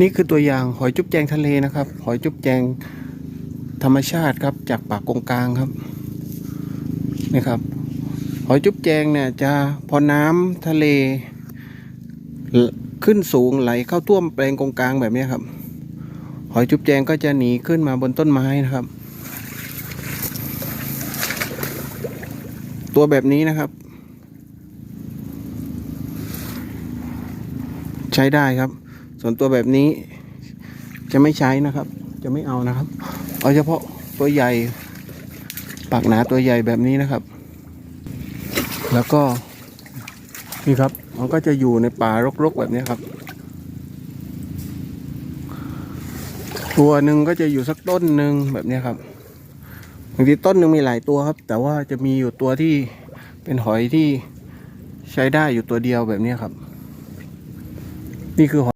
นี่คือตัวอย่างหอยจุ๊บแจงทะเลนะครับ หอยจุ๊บแจงธรรมชาติครับจากปากกงกลางครับนี่ครับ หอยจุ๊บแจงเนี่ยจะพอน้ำทะเล ขึ้นสูงไหลเข้าท่วมแปลงกงกลางแบบนี้ครับ หอยจุ๊บแจงก็จะหนีขึ้นมาบนต้นไม้นะครับ ตัวแบบนี้นะครับ ใช้ได้ครับ ส่วนตัวแบบนี้จะไม่ใช้นะครับ จะไม่เอานะครับ เอาเฉพาะตัวใหญ่ปากหนาตัวใหญ่แบบนี้นะครับ แล้วก็นี่ครับ มันก็จะอยู่ในป่ารกๆแบบนี้ครับ ตัวหนึ่งก็จะอยู่สักต้นหนึ่งแบบนี้ครับบางทีต้นหนึ่งมีหลายตัวครับ แต่ว่าจะมีอยู่ตัวที่เป็นหอยที่ใช้ได้อยู่ตัวเดียวแบบนี้ครับ นี่คือหอย